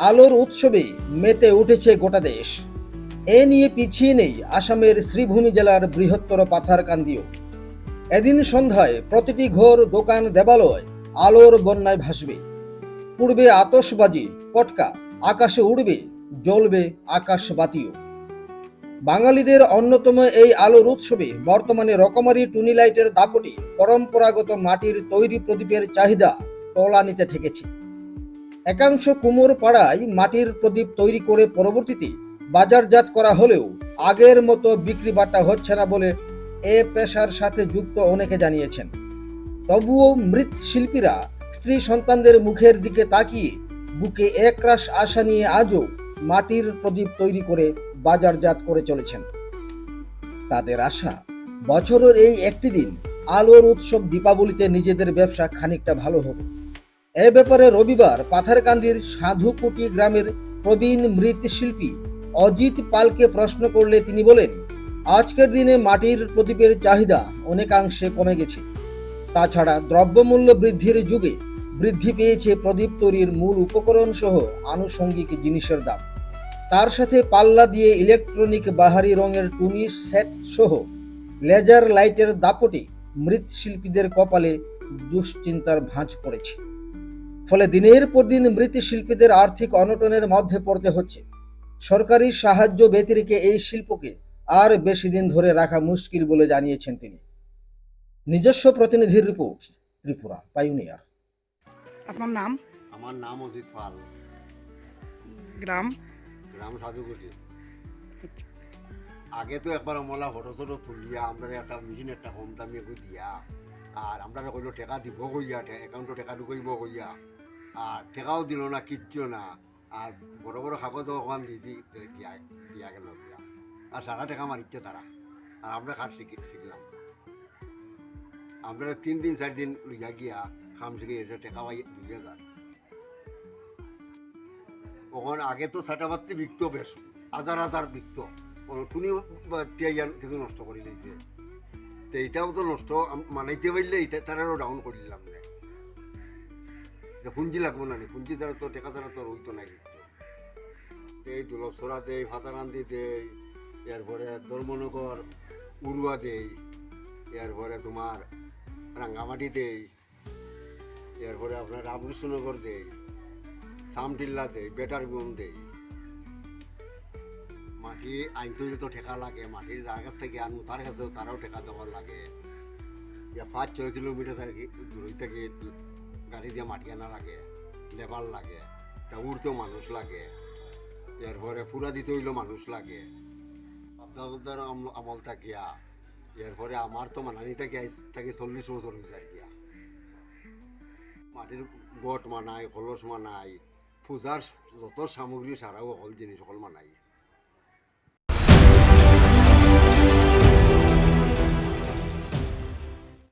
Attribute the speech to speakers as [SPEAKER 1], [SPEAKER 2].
[SPEAKER 1] আলোর উৎসবে মেতে উঠেছে গোটা দেশ। এ নিয়ে পিছিয়ে নেই আসামের শ্রীভূমি জেলার বৃহত্তর পাথার পাথারকান্দিও। এদিন সন্ধ্যায় প্রতিটি ঘর দোকান দেবালয় আলোর বন্যায় ভাসবে। পূর্বে আতশবাজি, পটকা, আকাশে উড়বে, জ্বলবে আকাশ বাতিও বাঙালিদের অন্যতম এই আলোর উৎসবে বর্তমানে রকমারি টুনি লাইটের দাপটি পরম্পরাগত মাটির তৈরি প্রদীপের চাহিদা তলানিতে ঠেকেছে। একাংশ কুমোর পাড়ায় মাটির প্রদীপ তৈরি করে পরবর্তীতে বাজারজাত করা হলেও আগের মতো বিক্রি বাট্টা হচ্ছে না বলে এ পেশার সাথে যুক্ত অনেকে জানিয়েছেন। তবুও মৃৎ শিল্পীরা স্ত্রী সন্তানদের মুখের দিকে তাকিয়ে বুকে একরাশ আশা নিয়ে আজও মাটির প্রদীপ তৈরি করে বাজারজাত করে চলেছেন। তাদের আশা, বছরের এই একটি দিন আলোর উৎসব দীপাবলিতে নিজেদের ব্যবসা খানিকটা ভালো হবে। এ ব্যাপারে রবিবার পাথারকান্দির সাধুকুটি গ্রামের প্রবীণ মৃৎশিল্পী অজিত পালকে প্রশ্ন করলে তিনি বলেন, আজকের দিনে মাটির প্রদীপের চাহিদা অনেকাংশে কমে গেছে। তাছাড়া দ্রব্যমূল্য বৃদ্ধির যুগে বৃদ্ধি পেয়েছে প্রদীপ তৈরির মূল উপকরণ সহ আনুষঙ্গিক জিনিসের দাম। তার সাথে পাল্লা দিয়ে ইলেকট্রনিক বাহারি রঙের টুনি সেট সহ লেজার লাইটের দাপটে মৃৎশিল্পীদের কপালে দুশ্চিন্তার ভাঁজ পড়েছে। ফলে দিনের পর দিন মৃৎশিল্পীদের আর্থিক অনটনের মধ্যে পড়তে হচ্ছে। সরকারি সাহায্য ব্যতিরেকে এই শিল্পকে আর বেশি দিন ধরে রাখা মুশকিল বলে জানিয়েছেন তিনি। নিজস্ব প্রতিনিধির রিপোর্ট ত্রিপুরা পাইওনিয়ার
[SPEAKER 2] আপনার নাম?
[SPEAKER 3] আমার নাম অজিত পাল।
[SPEAKER 2] গ্রাম?
[SPEAKER 3] গ্রাম সাধুকুটি আগে তো একবার মলা ফটো ফটো তুলিয়া আমরা একটা মেশিন একটা কম দামি দিয়া আর আমরা কইল টাকা দিব কইয়া একাউন্টে টাকা ঢুকাইব কইয়া। আর টেকাও দিল না, কিচ্ছু না। আর বড় বড় কাগজ ওখান দিয়া দিয়া গেল আর সারা টাকা মারিচ্ছে তারা। আর আমরা খাট শিখি শিখলাম। আমরা তিন দিন, চার দিন লইয়া গিয়া খাম শিখে এটা টেকা পাই দুই হাজার। ওখানে আগে তো সাটাবাত্তি বিকতো বেশ। হাজার হাজার বিকতো। টুনি তিয়াইয়া কিছু নষ্ট করে লইছে তো এইটাও তো নষ্ট মানাইতে পারলে এইটা তারারও ডাউন করে দিলাম না? এটা পুঞ্জি লাগবো না পুঞ্জি ছাড়া তো, টেকা ছাড়া তো আর হইতো না কিন্তু এই দুলসরা দেয় ফাতারান্দি দেয় এরপরে ধর্মনগর উড়ুয়া দেয় এরপরে তোমার রাঙ্গামাটি দেয় এরপরে আপনার রামকৃষ্ণনগর দেয় সামটিল্লা দেয় বেটার গুণ দেয় মাটি আইন তৈরি তো ঠেকা লাগে মাটির যার কাছ থেকে আনব, তার কাছেও তারাও ঠেকা দেওয়ার লাগে। পাঁচ, ছয় কিলোমিটার দূরে থেকে গাড়ি দিয়ে মাটি আনা লাগে, লেবার লাগে, তা উড়তেও মানুষ লাগে, এরপরে পুরা দিতে হইলেও মানুষ লাগে। আপনাদের আমল থাকিয়া, এরপরে আমার তো মানানি থাকি থেকে চল্লিশ বছর হয়ে যায় গিয়া। মাটির গট মানাই কলস মানাই, পূজার যত সামগ্রী সারাও সকল জিনিস সকল মানাই।